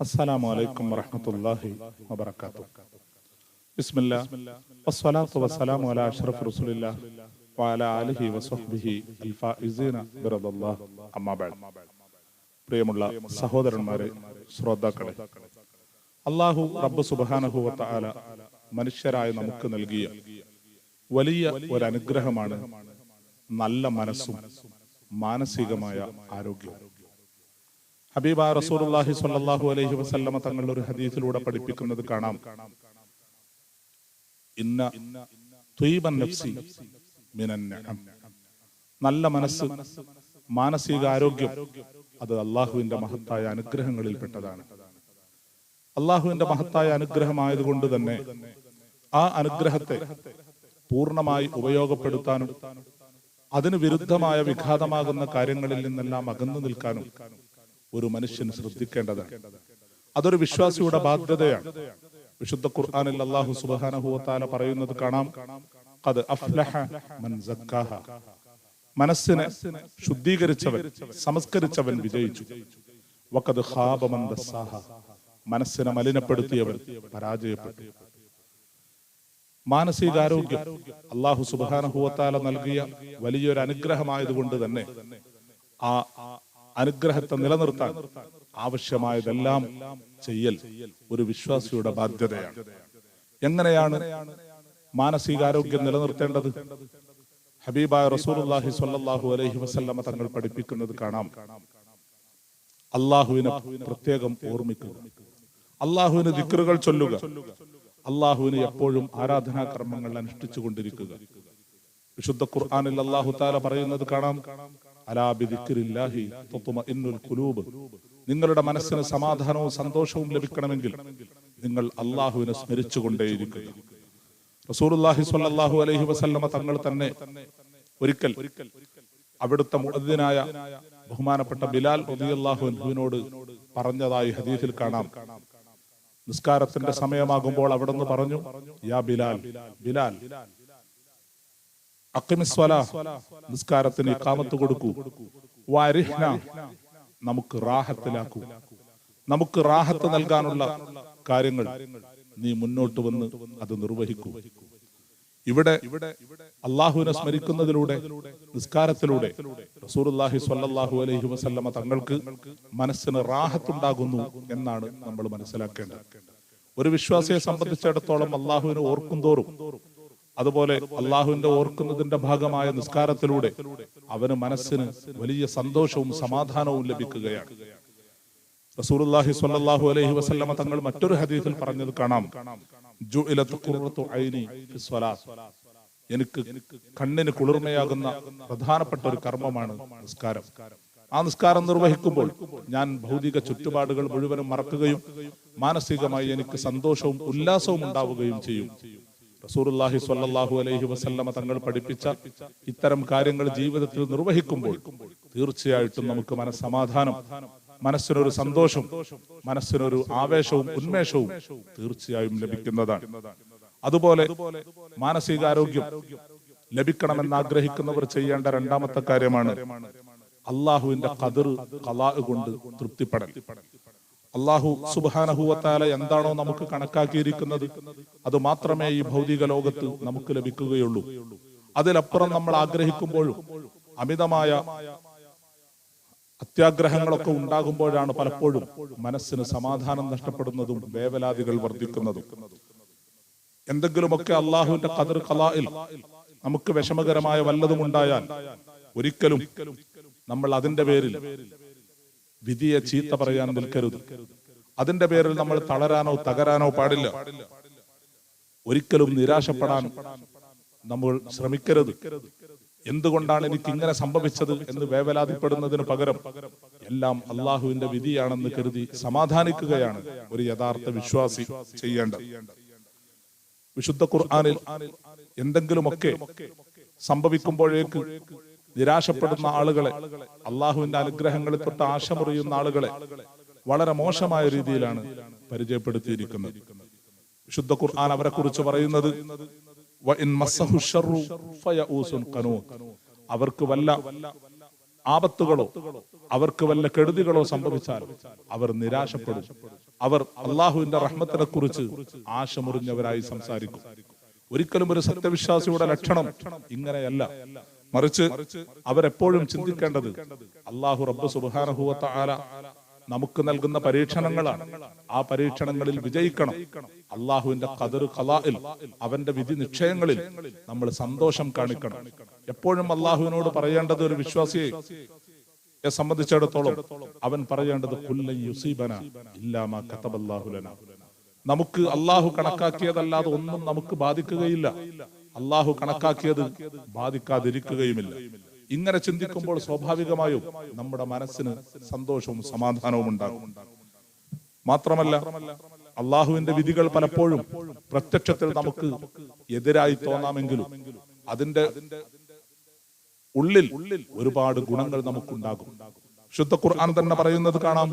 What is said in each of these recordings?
അസ്സലാമു അലൈക്കും വസ്സലാത്തു വസ്സലാമു അലാ ആലിഹി അമ്മാ ബഅദ്. പ്രിയമുള്ള സഹോദരന്മാരെ ശ്രോതാക്കളെ അല്ലാഹു റബ്ബ് സുബ്ഹാനഹു വതആല മനുഷ്യരായ നമുക്ക് നൽകിയ വലിയ ഒരു അനുഗ്രഹമാണ് നല്ല മനസ്സും മാനസികമായ ആരോഗ്യവും. ഹബീബ റസൂലുള്ളാഹി സ്വല്ലല്ലാഹു അലൈഹി വസല്ലമ തങ്ങൾ ഒരു ഹദീസിലൂടെ പഠിപ്പിക്കുന്നത് കാണാം ഇന്ന ത്വീബൻ നഫ്സി മിനൻ നിഅം. നല്ല മനസ്സ് മാനസിക ആരോഗ്യം അത് അള്ളാഹുവിന്റെ മഹത്തായ അനുഗ്രഹങ്ങളിൽപ്പെട്ടതാണ് അള്ളാഹുവിന്റെ മഹത്തായ അനുഗ്രഹമായതുകൊണ്ട് തന്നെ ആ അനുഗ്രഹത്തെ പൂർണമായി ഉപയോഗപ്പെടുത്താനും അതിന് വിരുദ്ധമായ വിഘാതമാകുന്ന കാര്യങ്ങളിൽ നിന്നെല്ലാം അകന്നു നിൽക്കാനും ഒരു മനുഷ്യൻ ശ്രദ്ധിക്കേണ്ടതാണ്. അതൊരു വിശ്വാസിയുടെ ബാധ്യതയാണ്. വിശുദ്ധ ഖുർആാനിൽ അള്ളാഹു സുബാനഹുവത്താല പറയുന്നത് കാണാം. അത് അഫ്ലഹ മൻ മനസ്സിനെ ശുദ്ധീകരിച്ചവൻ സംസ്കരിച്ചവൻ വിജയിച്ചു. വക്കത് ദസ്സാഹ മനസ്സിനെ മലിനപ്പെടുത്തിയവൻ പരാജയപ്പെട്ടു. മാനസികാരോഗ്യം അള്ളാഹു സുബാനഹുവത്താല നൽകിയ വലിയൊരു അനുഗ്രഹമായതുകൊണ്ട് തന്നെ ആ അനുഗ്രഹത്തെ നിലനിർത്താൻ ആവശ്യമായതെല്ലാം ചെയ്യൽ ഒരു വിശ്വാസിയുടെ ബാധ്യതയാണ്. എങ്ങനെയാണ് മാനസികാരോഗ്യം നിലനിർത്തേണ്ടത്? ഹബീബായ റസൂലുള്ളാഹി സ്വല്ലല്ലാഹു അലൈഹി വസല്ലമ തങ്ങൾ പഠിപ്പിക്കുന്നത് കാണാം. അള്ളാഹുവിനെ പ്രത്യേകം ഓർമ്മിക്കുക. അള്ളാഹുവിന് ദിക്റുകൾ ചൊല്ലുക. അള്ളാഹുവിന് എപ്പോഴും ആരാധനാ കർമ്മങ്ങൾ അനുഷ്ഠിച്ചു കൊണ്ടിരിക്കുക വിശുദ്ധ ഖുർആാനിൽ അള്ളാഹു താല പറയുന്നത് കാണാം. നിങ്ങളുടെ മനസ്സിന് സമാധാനവും സന്തോഷവും ലഭിക്കണമെങ്കിൽ നിങ്ങൾ അള്ളാഹുവിനെ സ്മരിച്ചുകൊണ്ടേയിരിക്കുക. റസൂലുള്ളാഹി സ്വല്ലല്ലാഹു അലൈഹി വസല്ലമ തങ്ങൾ തന്നെ ഒരിക്കൽ അവിടുത്തെ മുഅദ്ദിനായ ബഹുമാനപ്പെട്ട ബിലാൽ റളിയല്ലാഹു അൻഹുവിനോട് പറഞ്ഞതായി ഹദീസിൽ കാണാം. നിസ്കാരത്തിന്റെ സമയമാകുമ്പോൾ അവിടുന്ന് പറഞ്ഞു യാ ബിലാൽ ബിലാൽ അക്കിമിസ്വല നിസ്കാരത്തിന് കാമത്ത് കൊടുക്കൂ. വാരിഹ്ന നമുക്ക് റാഹത്തിലാക്കൂ. നമുക്ക് റാഹത്ത് നൽകാനുള്ള കാര്യങ്ങൾ നീ മുന്നോട്ട് വന്ന് അത് നിർവഹിക്കൂ. ഇവിടെ അള്ളാഹുവിനെ സ്മരിക്കുന്നതിലൂടെ നിസ്കാരത്തിലൂടെ റസൂർഹി സ്വല്ലല്ലാഹു അലൈഹി വസല്ലമ തങ്ങൾക്ക് മനസ്സിന് റാഹത്തുണ്ടാകുന്നു എന്നാണ് നമ്മൾ മനസ്സിലാക്കേണ്ടത്. ഒരു വിശ്വാസിയെ സംബന്ധിച്ചിടത്തോളം അള്ളാഹുവിനെ ഓർക്കും തോറും അതുപോലെ അള്ളാഹുവിന്റെ ഓർക്കുന്നതിന്റെ ഭാഗമായ നിസ്കാരത്തിലൂടെ അവന് മനസ്സിന് വലിയ സന്തോഷവും സമാധാനവും ലഭിക്കുകയാണ്. റസൂലുള്ളാഹി സ്വല്ലല്ലാഹു അലൈഹി വസല്ലമ തങ്ങൾ മറ്റൊരു ഹദീസിൽ പറഞ്ഞത് കാണാം. എനിക്ക് കണ്ണിന് കുളിർമയാകുന്ന പ്രധാനപ്പെട്ട ഒരു കർമ്മമാണ് നിസ്കാരം. ആ നിസ്കാരം നിർവഹിക്കുമ്പോൾ ഞാൻ ഭൗതിക ചുറ്റുപാടുകൾ മുഴുവനും മറക്കുകയും മാനസികമായി എനിക്ക് സന്തോഷവും ഉല്ലാസവും ഉണ്ടാവുകയും ചെയ്യും. റസൂറുല്ലാഹി സ്വല്ലല്ലാഹു അലൈഹി വസല്ലമ തങ്ങൾ പഠിപ്പിച്ച ഇത്തരം കാര്യങ്ങൾ ജീവിതത്തിൽ നിർവഹിക്കുമ്പോൾ തീർച്ചയായിട്ടും നമുക്ക് മനസ്സമാധാനം മനസ്സിനൊരു സന്തോഷം മനസ്സിനൊരു ആവേശവും ഉന്മേഷവും തീർച്ചയായും ലഭിക്കുന്നതാണ്. അതുപോലെ മാനസികാരോഗ്യം ലഭിക്കണമെന്ന് ആഗ്രഹിക്കുന്നവർ ചെയ്യേണ്ട രണ്ടാമത്തെ കാര്യമാണ് അള്ളാഹുവിന്റെ കതിർ കലാ കൊണ്ട് തൃപ്തിപ്പെടൽ. അള്ളാഹു സുബാനഹുവത്താല എന്താണോ നമുക്ക് കണക്കാക്കിയിരിക്കുന്നത്. അത് മാത്രമേ ഈ ഭൗതിക ലോകത്ത് നമുക്ക് ലഭിക്കുകയുള്ളൂ. അതിലപ്പുറം നമ്മൾ ആഗ്രഹിക്കുമ്പോഴും അമിതമായ അത്യാഗ്രഹങ്ങളൊക്കെ ഉണ്ടാകുമ്പോഴാണ് പലപ്പോഴും മനസ്സിന് സമാധാനം നഷ്ടപ്പെടുന്നതും വേവലാതികൾ വർദ്ധിക്കുന്നതും. എന്തെങ്കിലുമൊക്കെ അള്ളാഹുവിന്റെ കതിർ കലായിൽ നമുക്ക് വിഷമകരമായ വല്ലതും ഉണ്ടായാൽ ഒരിക്കലും നമ്മൾ അതിന്റെ പേരിൽ വിധിയെ ചീത്ത പറയാൻ നിൽക്കരുത്. അതിന്റെ പേരിൽ നമ്മൾ തളരാനോ തകരാനോ പാടില്ല. ഒരിക്കലും നിരാശപ്പെടാൻ നമ്മൾ ശ്രമിക്കരുത്. എന്തുകൊണ്ടാണ് എനിക്ക് ഇങ്ങനെ സംഭവിച്ചത് എന്ന് വേവലാതിപ്പെടുന്നതിന് പകരം എല്ലാം അള്ളാഹുവിന്റെ വിധിയാണെന്ന് കരുതി സമാധാനിക്കുകയാണ് ഒരു യഥാർത്ഥ വിശ്വാസി ചെയ്യേണ്ടത്. വിശുദ്ധ ഖുർആാനിൽ എന്തെങ്കിലുമൊക്കെ സംഭവിക്കുമ്പോഴേക്ക് നിരാശപ്പെടുന്ന ആളുകളെ അള്ളാഹുവിന്റെ അനുഗ്രഹങ്ങളിൽ തൊട്ട് ആശമുറിയുന്ന ആളുകളെ വളരെ മോശമായ രീതിയിലാണ് പരിചയപ്പെടുത്തിയിരിക്കുന്നത്. വിശുദ്ധ ഖുർആൻ അവരെ കുറിച്ച് പറയുന്നത്. അവർക്ക് വല്ല ആപത്തുകളോ അവർക്ക് വല്ല കെടുതികളോ സംഭവിച്ചാൽ അവർ നിരാശപ്പെടും. അവർ അള്ളാഹുവിന്റെ റഹ്മത്തിനെ കുറിച്ച് ആശമുറിഞ്ഞവരായി സംസാരിക്കും. ഒരിക്കലും ഒരു സത്യവിശ്വാസിയുടെ ലക്ഷണം ഇങ്ങനെയല്ല. മറിച്ച് അവരെപ്പോഴും ചിന്തിക്കേണ്ടത് അള്ളാഹു റബ്ബ് സുബാനഹുവത്ത ആല നമുക്ക് നൽകുന്ന പരീക്ഷണങ്ങളാണ്. ആ പരീക്ഷണങ്ങളിൽ വിജയിക്കണം. അള്ളാഹുവിന്റെ കതിർ കലായിൽ അവന്റെ വിധി നിശ്ചയങ്ങളിൽ നമ്മൾ സന്തോഷം കാണിക്കണം. എപ്പോഴും അള്ളാഹുവിനോട് പറയേണ്ടത് ഒരു വിശ്വാസിയെ സംബന്ധിച്ചിടത്തോളം അവൻ പറയേണ്ടത് നമുക്ക് അള്ളാഹു കണക്കാക്കിയതല്ലാതെ ഒന്നും നമുക്ക് ബാധിക്കുകയില്ല. അള്ളാഹു കണക്കാക്കിയത് ബാധിക്കാതിരിക്കുകയുമില്ല. ഇങ്ങനെ ചിന്തിക്കുമ്പോൾ സ്വാഭാവികമായും നമ്മുടെ മനസ്സിന് സന്തോഷവും സമാധാനവും ഉണ്ടാകും. മാത്രമല്ല അള്ളാഹുവിന്റെ വിധികൾ പലപ്പോഴും പ്രത്യക്ഷത്തിൽ നമുക്ക് എതിരായി തോന്നാമെങ്കിലും അതിന്റെ ഉള്ളിൽ ഒരുപാട് ഗുണങ്ങൾ നമുക്കുണ്ടാകും. ശുദ്ധ ഖുർആൻ തന്നെ പറയുന്നത് കാണാം.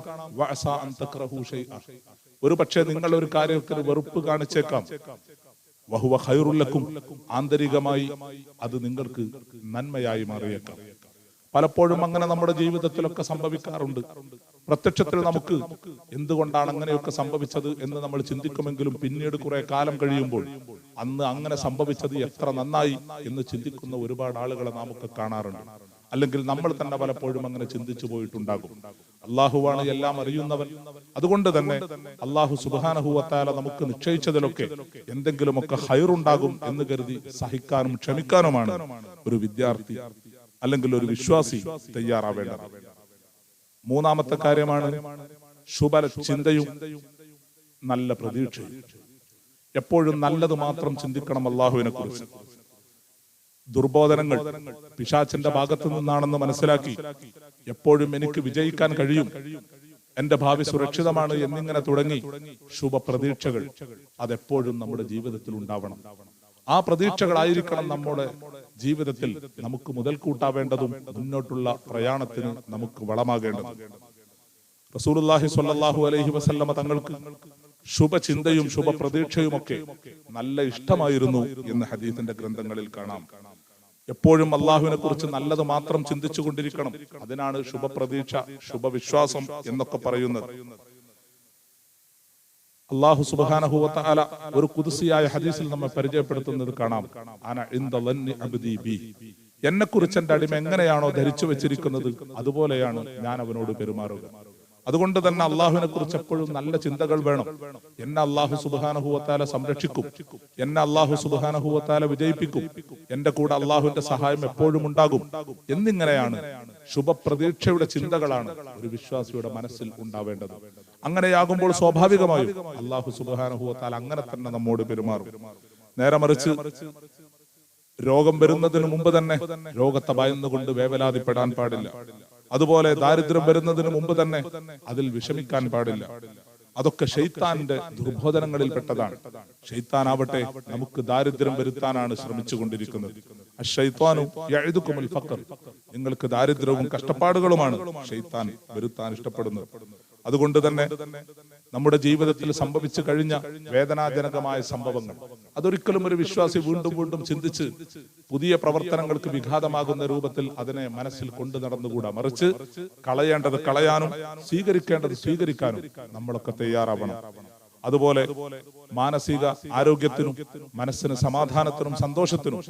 ഒരു പക്ഷേ നിങ്ങൾ ഒരു കാര്യത്തിൽ വെറുപ്പ് കാണിച്ചേക്കാം. വഹുവ ഖൈറുല്ലക്കും ആന്തരികമായി അത് നിങ്ങൾക്ക് നന്മയായി മാറിയേക്കാം. പലപ്പോഴും അങ്ങനെ നമ്മുടെ ജീവിതത്തിലൊക്കെ സംഭവിക്കാറുണ്ട്. പ്രത്യക്ഷത്തിൽ നമുക്ക് എന്തുകൊണ്ടാണ് അങ്ങനെയൊക്കെ സംഭവിച്ചത് എന്ന് നമ്മൾ ചിന്തിക്കുമെങ്കിലും പിന്നീട് കുറെ കാലം കഴിയുമ്പോൾ അന്ന് അങ്ങനെ സംഭവിച്ചത് എത്ര നന്നായി എന്ന് ചിന്തിക്കുന്ന ഒരുപാട് ആളുകളെ നമുക്ക് കാണാറുണ്ട്. അല്ലെങ്കിൽ നമ്മൾ തന്നെ പലപ്പോഴും അങ്ങനെ ചിന്തിച്ചു പോയിട്ടുണ്ടാകും. അള്ളാഹുവാണ് എല്ലാം അറിയുന്നവൻ. അതുകൊണ്ട് തന്നെ അള്ളാഹു സുബാനഹുവത്താല നമുക്ക് നിശ്ചയിച്ചതിലൊക്കെ എന്തെങ്കിലുമൊക്കെ ഹയറുണ്ടാകും എന്ന് കരുതി സഹിക്കാനും ക്ഷമിക്കാനുമാണ് ഒരു വിദ്യാർത്ഥി അല്ലെങ്കിൽ ഒരു വിശ്വാസി തയ്യാറാവേണ്ടത്. മൂന്നാമത്തെ കാര്യമാണ് ശുഭ ചിന്തയും നല്ല പ്രതീക്ഷയും. എപ്പോഴും നല്ലത് മാത്രം ചിന്തിക്കണം അള്ളാഹുവിനെ കുറിച്ച്. ദുർബോധനങ്ങൾ പിശാച്ചിന്റെ ഭാഗത്തു നിന്നാണെന്ന് മനസ്സിലാക്കി എപ്പോഴും എനിക്ക് വിജയിക്കാൻ കഴിയും. എന്റെ ഭാവി സുരക്ഷിതമാണ് എന്നിങ്ങനെ തുടങ്ങി ശുഭപ്രതീക്ഷകൾ അതെപ്പോഴും നമ്മുടെ ജീവിതത്തിൽ ഉണ്ടാവണം ആ പ്രതീക്ഷകളായിരിക്കണം നമ്മുടെ ജീവിതത്തിൽ നമുക്ക് മുതൽക്കൂട്ടാവേണ്ടതും മുന്നോട്ടുള്ള പ്രയാണത്തിന് നമുക്ക് വളമാകേണ്ടതും. റസൂലുള്ളാഹി സ്വല്ലല്ലാഹു അലൈഹി വസല്ലമ തങ്ങൾക്ക് ശുഭചിന്തയും ശുഭപ്രതീക്ഷയുമൊക്കെ നല്ല ഇഷ്ടമായിരുന്നു എന്ന് ഹദീസിന്റെ ഗ്രന്ഥങ്ങളിൽ കാണാം. എപ്പോഴും അള്ളാഹുവിനെ കുറിച്ച് നല്ലത് മാത്രം ചിന്തിച്ചു കൊണ്ടിരിക്കണം അതിനാണ് ശുഭപ്രതീക്ഷ ശുഭവിശ്വാസം എന്നൊക്കെ പറയുന്നത്. അള്ളാഹു സുബാനഹുല ഒരു കുതിസിയായ ഹദീസിൽ നമ്മെ പരിചയപ്പെടുത്തുന്നത് കാണാം. ബി. എന്നെ കുറിച്ച് എന്റെ അടിമ എങ്ങനെയാണോ ധരിച്ചു വെച്ചിരിക്കുന്നത് അതുപോലെയാണ് ഞാൻ അവനോട് പെരുമാറുക. അതുകൊണ്ട് തന്നെ അള്ളാഹുവിനെ കുറിച്ച് എപ്പോഴും നല്ല ചിന്തകൾ വേണം. എന്നെ അള്ളാഹു സുബാനഹുവത്താല സംരക്ഷിക്കും. എന്നെ അള്ളാഹു സുബാനഹുവത്താല വിജയിപ്പിക്കും. എന്റെ കൂടെ അള്ളാഹുവിന്റെ സഹായം എപ്പോഴും ഉണ്ടാകും. എന്നിങ്ങനെയാണ് ശുഭപ്രതീക്ഷയുടെ ചിന്തകളാണ് ഒരു വിശ്വാസിയുടെ മനസ്സിൽ ഉണ്ടാവേണ്ടത്. അങ്ങനെയാകുമ്പോൾ സ്വാഭാവികമായും അള്ളാഹു സുബാനഹുവത്താൽ അങ്ങനെ തന്നെ നമ്മോട് പെരുമാറും. നേരെ മറിച്ച് രോഗം വരുന്നതിന് മുമ്പ് തന്നെ രോഗത്തെ ഭയന്നുകൊണ്ട് വേവലാതിപ്പെടാൻ പാടില്ല. അതുപോലെ ദാരിദ്ര്യം വരുന്നതിന് മുമ്പ് തന്നെ അതിൽ വിഷമിക്കാൻ പാടില്ല. അതൊക്കെ ഷെയ്ത്താന്റെ ദുർബോധനങ്ങളിൽ ദുർബോധനങ്ങളിൽപ്പെട്ടതാണ് ഷെയ്ത്താനാവട്ടെ നമുക്ക് ദാരിദ്ര്യം വരുത്താനാണ് ശ്രമിച്ചുകൊണ്ടിരിക്കുന്നത്. കൊണ്ടിരിക്കുന്നത് യഅ്ദുക്കുമുൽ ഫഖർ. നിങ്ങൾക്ക് ദാരിദ്ര്യവും കഷ്ടപ്പാടുകളുമാണ് ഷെയ്ത്താൻ വരുത്താൻ ഇഷ്ടപ്പെടുന്നത്. അതുകൊണ്ട് തന്നെ നമ്മുടെ ജീവിതത്തിൽ സംഭവിച്ചു കഴിഞ്ഞ വേദനാജനകമായ സംഭവങ്ങൾ. അതൊരിക്കലും ഒരു വിശ്വാസി വീണ്ടും വീണ്ടും ചിന്തിച്ച് പുതിയ പ്രവർത്തനങ്ങൾക്ക് വിഘാതമാകുന്ന രൂപത്തിൽ അതിനെ മനസ്സിൽ കൊണ്ടു നടന്നുകൂടാ. മറിച്ച് കളയേണ്ടത് കളയാനും സ്വീകരിക്കേണ്ടത് സ്വീകരിക്കാനും നമ്മളൊക്കെ തയ്യാറാവണം. അതുപോലെ മാനസിക ആരോഗ്യത്തിനും മനസ്സിന് സമാധാനത്തിനും സന്തോഷത്തിനും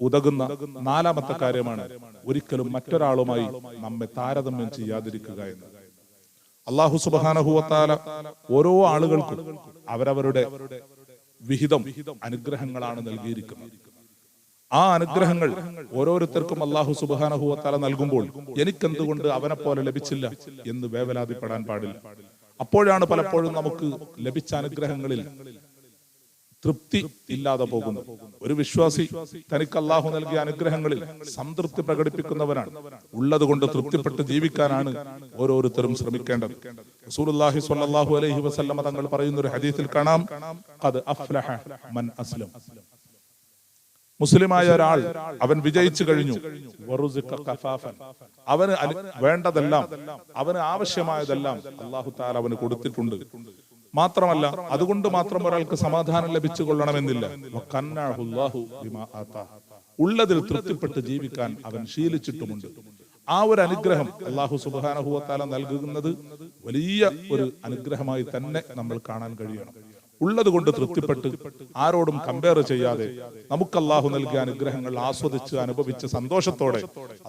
ഉതകുന്ന നാലാമത്തെ കാര്യമാണ് ഒരിക്കലും മറ്റൊരാളുമായി നമ്മെ താരതമ്യം ചെയ്യാതിരിക്കുക എന്ന്. അള്ളാഹു സുബാനഹുവത്താല ഓരോ ആളുകൾക്കും അവരവരുടെ വിഹിതം അനുഗ്രഹങ്ങളാണ് നൽകിയിരിക്കുന്നത്. ആ അനുഗ്രഹങ്ങൾ ഓരോരുത്തർക്കും അള്ളാഹു സുബാനഹുവത്താല നൽകുമ്പോൾ എനിക്കെന്തുകൊണ്ട് അവനെ പോലെ ലഭിച്ചില്ല എന്ന് വേവലാതിപ്പെടാൻ പാടില്ല. അപ്പോഴാണ് പലപ്പോഴും നമുക്ക് ലഭിച്ച അനുഗ്രഹങ്ങളിൽ തൃപ്തി ഇല്ലാതെ പോകുന്നു. ഒരു വിശ്വാസി തനിക്ക് അള്ളാഹു നൽകിയ അനുഗ്രഹങ്ങളിൽ സംതൃപ്തി പ്രകടിപ്പിക്കുന്നവനാണ്. ഉള്ളത് കൊണ്ട് തൃപ്തിപ്പെട്ട് ജീവിക്കാനാണ് ഓരോരുത്തരും ശ്രമിക്കേണ്ടത്. റസൂലുള്ളാഹി സ്വല്ലല്ലാഹു അലൈഹി വസല്ലമ തങ്ങൾ പറയുന്ന ഒരു ഹദീസിൽ കാണാം. അത് അഫ്ലഹ മൻ അസ്ലം. മുസ്ലിമായ ഒരാൾ അവൻ വിജയിച്ചു കഴിഞ്ഞു. അവന് വേണ്ടതെല്ലാം അവന് ആവശ്യമായതെല്ലാം അള്ളാഹു താല അവന് കൊടുത്തിട്ടുണ്ട്. മാത്രമല്ല അതുകൊണ്ട് മാത്രം ഒരാൾക്ക് സമാധാനം ലഭിച്ചു കൊള്ളണമെന്നില്ല. ഉള്ളതിൽ തൃപ്തിപ്പെട്ട് ജീവിക്കാൻ അവൻ ശീലിച്ചിട്ടുമുണ്ട്. ആ ഒരു അനുഗ്രഹം അള്ളാഹു സുബാനഹുവത്താല നൽകുന്നത് വലിയ ഒരു അനുഗ്രഹമായി തന്നെ നമ്മൾ കാണാൻ കഴിയണം. ഉള്ളത് കൊണ്ട് തൃപ്തിപ്പെട്ട് ആരോടും കമ്പയർ ചെയ്യാതെ നമുക്ക് അള്ളാഹു നൽകിയ അനുഗ്രഹങ്ങൾ ആസ്വദിച്ച് അനുഭവിച്ച സന്തോഷത്തോടെ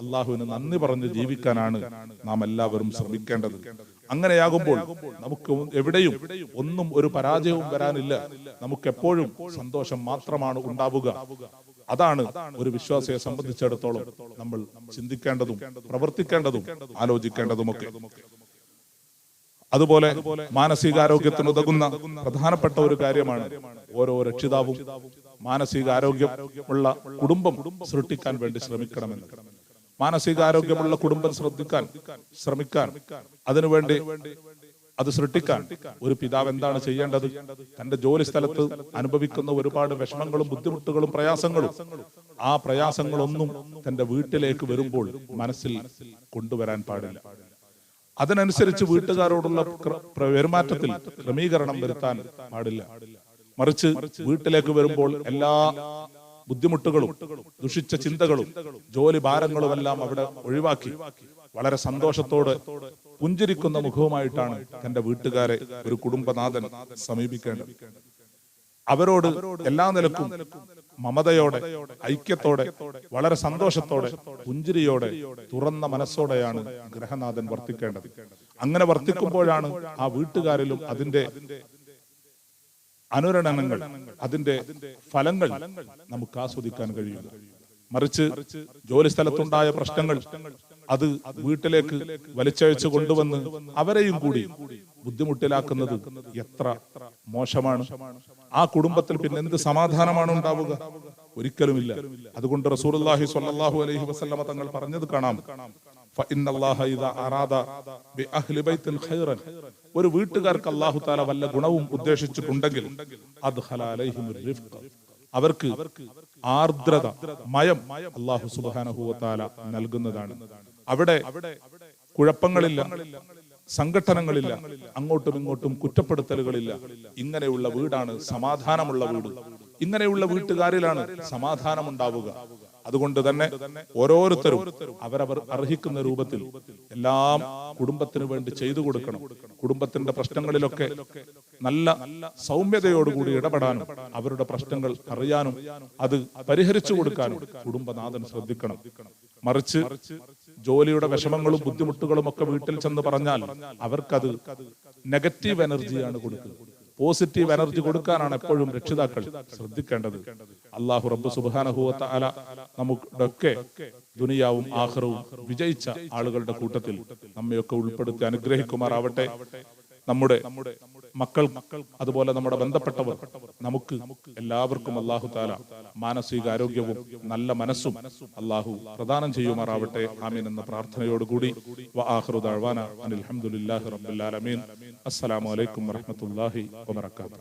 അള്ളാഹുവിന് നന്ദി പറഞ്ഞ് ജീവിക്കാനാണ് നാം എല്ലാവരും ശ്രമിക്കേണ്ടത്. അങ്ങനെയാകുമ്പോൾ നമുക്ക് എവിടെയും ഒന്നും ഒരു പരാജയവും വരാനില്ല. നമുക്ക് എപ്പോഴും സന്തോഷം മാത്രമാണ് ഉണ്ടാവുക. അതാണ് ഒരു വിശ്വാസിയെ സംബന്ധിച്ചിടത്തോളം നമ്മൾ ചിന്തിക്കേണ്ടതും പ്രവർത്തിക്കേണ്ടതും ആലോചിക്കേണ്ടതുമൊക്കെ. അതുപോലെ മാനസികാരോഗ്യത്തിന് ഉതകുന്ന പ്രധാനപ്പെട്ട ഒരു കാര്യമാണ് ഓരോ രക്ഷിതാവും മാനസികാരോഗ്യം ഉള്ള കുടുംബം സൃഷ്ടിക്കാൻ വേണ്ടി ശ്രമിക്കണമെന്ന്. മാനസികാരോഗ്യമുള്ള കുടുംബം ശ്രദ്ധിക്കാൻ ശ്രമിക്കാൻ അതിനുവേണ്ടി അത് സൃഷ്ടിക്കാൻ ഒരു പിതാവ് എന്താണ് ചെയ്യേണ്ടത്? തന്റെ ജോലി സ്ഥലത്ത് അനുഭവിക്കുന്ന ഒരുപാട് വിഷമങ്ങളും ബുദ്ധിമുട്ടുകളും പ്രയാസങ്ങളും ആ പ്രയാസങ്ങളൊന്നും തന്റെ വീട്ടിലേക്ക് വരുമ്പോൾ മനസ്സിൽ കൊണ്ടുവരാൻ പാടില്ല. അതിനനുസരിച്ച് വീട്ടുകാരോടുള്ള പെരുമാറ്റത്തിൽ ക്രമീകരണം വരുത്താൻ പാടില്ല. മറിച്ച് വീട്ടിലേക്ക് വരുമ്പോൾ എല്ലാ ബുദ്ധിമുട്ടുകളും ദുഷിച്ച ചിന്തകളും ജോലി ഭാരങ്ങളും എല്ലാം അവിടെ ഒഴിവാക്കി. വളരെ സന്തോഷത്തോട് പുഞ്ചിരിക്കുന്ന മുഖവുമായിട്ടാണ് തന്റെ വീട്ടുകാരെ ഒരു കുടുംബനാഥൻ സമീപിക്കേണ്ടത്. അവരോട് എല്ലാ നിലക്കും മമതയോടെ ഐക്യത്തോടെ വളരെ സന്തോഷത്തോടെ പുഞ്ചിരിയോടെ തുറന്ന മനസ്സോടെയാണ് ഗ്രഹനാഥൻ വർത്തിക്കേണ്ടത്. അങ്ങനെ വർത്തിക്കുമ്പോഴാണ് ആ വീട്ടുകാരിലും അതിന്റെ അനുരണനങ്ങൾ അതിന്റെ ഫലങ്ങൾ നമുക്ക് ആസ്വദിക്കാൻ കഴിയില്ല മറിച്ച് ജോലി സ്ഥലത്തുണ്ടായ പ്രശ്നങ്ങൾ അത് വീട്ടിലേക്ക് വലിച്ചഴിച്ചു കൊണ്ടുവന്ന് അവരെയും കൂടി ബുദ്ധിമുട്ടിലാക്കുന്നത് എത്ര മോശമാണ്. ആ കുടുംബത്തിൽ പിന്നെ എന്ത് സമാധാനമാണ് ഉണ്ടാവുക? ഒരിക്കലുമില്ല. അതുകൊണ്ട് റസൂലുള്ളാഹി സ്വല്ലല്ലാഹു അലൈഹി വസല്ലമ തങ്ങൾ പറഞ്ഞത് കാണാം. ഒരു വീട്ടുകാർക്ക് അള്ളാഹു താല വല്ല ഗുണവും ഉദ്ദേശിച്ചിട്ടുണ്ടെങ്കിൽ അവർക്ക് ആർദ്രത മയം അള്ളാഹു സുബാനഹുവത്താല നൽകുന്നതാണ്. അവിടെ കുഴപ്പങ്ങളില്ല സംഘടനകളില്ല അങ്ങോട്ടും ഇങ്ങോട്ടും കുറ്റപ്പെടുത്തലുകളില്ല. ഇങ്ങനെയുള്ള വീടാണ് സമാധാനമുള്ള വീട്. ഇങ്ങനെയുള്ള വീട്ടുകാരിലാണ് സമാധാനം ഉണ്ടാവുക അതുകൊണ്ട് തന്നെ ഓരോരുത്തരും അവരവർ അർഹിക്കുന്ന രൂപത്തിൽ എല്ലാം കുടുംബത്തിന് വേണ്ടി ചെയ്തു കൊടുക്കണം. കുടുംബത്തിന്റെ പ്രശ്നങ്ങളിലൊക്കെ നല്ല സൗമ്യതയോടുകൂടി ഇടപെടാനും അവരുടെ പ്രശ്നങ്ങൾ അറിയാനും അത് പരിഹരിച്ചു കൊടുക്കാനും കുടുംബനാഥൻ ശ്രദ്ധിക്കണം. മറിച്ച് ജോലിയുടെ വിഷമങ്ങളും ബുദ്ധിമുട്ടുകളും ഒക്കെ വീട്ടിൽ ചെന്ന് പറഞ്ഞാൽ അവർക്കത് നെഗറ്റീവ് എനർജിയാണ് കൊടുക്കുന്നത് പോസിറ്റീവ് എനർജി കൊടുക്കാനാണ് എപ്പോഴും രക്ഷിതാക്കൾ ശ്രദ്ധിക്കേണ്ടത്. അള്ളാഹു റബ്ബ് സുബാനഹുവത്ത അല നമുക്കൊക്കെ ദുനിയാവും ആഹ്റവും വിജയിച്ച ആളുകളുടെ കൂട്ടത്തിൽ നമ്മയൊക്കെ ഉൾപ്പെടുത്തി അനുഗ്രഹിക്കുമാറാവട്ടെ. നമ്മുടെ മക്കൾ അതുപോലെ നമ്മുടെ ബന്ധപ്പെട്ടവർ നമുക്ക് എല്ലാവർക്കും അള്ളാഹു താല മാനസിക ആരോഗ്യവും നല്ല മനസ്സും അള്ളാഹു പ്രദാനം ചെയ്യുമാറാവട്ടെ. ആമീൻ എന്ന പ്രാർത്ഥനയോടുകൂടി. അനിൽഹമുല്ലാഹി റബ്ബുൽ ആലമീൻ. അസ്സലാമു അലൈക്കും വറഹ്മത്തുള്ളാഹി വബറകാതുഹു.